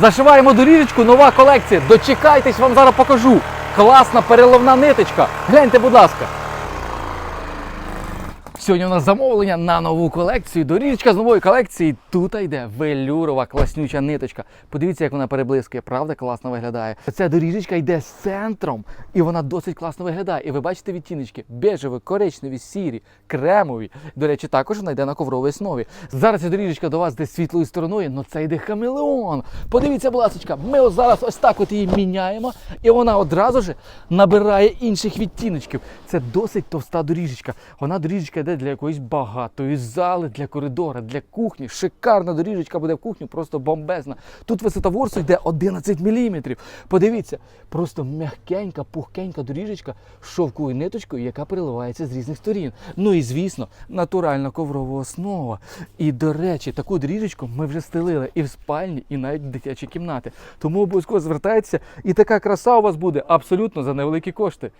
Зашиваємо доріжечку, нова колекція. Дочекайтесь, вам зараз покажу. Класна переливна ниточка. Гляньте, будь ласка. Сьогодні у нас замовлення на нову колекцію. Доріжечка з нової колекції. Тут йде велюрова класнюча ниточка. Подивіться, як вона переблискує. Правда, класно виглядає. Ця доріжечка йде з центром, і вона досить класно виглядає. І ви бачите відтіночки: бежеві, коричневі, сірі, кремові. До речі, також вона йде на ковровій основі. Зараз ця доріжечка до вас йде світлою стороною, але це йде хамелеон. Подивіться, будь ласка, ми ось зараз ось так от її міняємо, і вона одразу ж набирає інших відтіночків. Це досить товста доріжечка. Вона доріжечка йде для якоїсь багатої зали, для коридора, для кухні. Шикарна доріжечка буде в кухню, просто бомбезна. Тут висота ворсу йде 11 мм. Подивіться, просто м'якенька, пухкенька доріжечка з шовковою ниточкою, яка переливається з різних сторін. Ну і звісно, натуральна коврова основа. І до речі, таку доріжечку ми вже стелили і в спальні, і навіть в дитячі кімнати. Тому обов'язково звертайтеся, і така краса у вас буде абсолютно за невеликі кошти.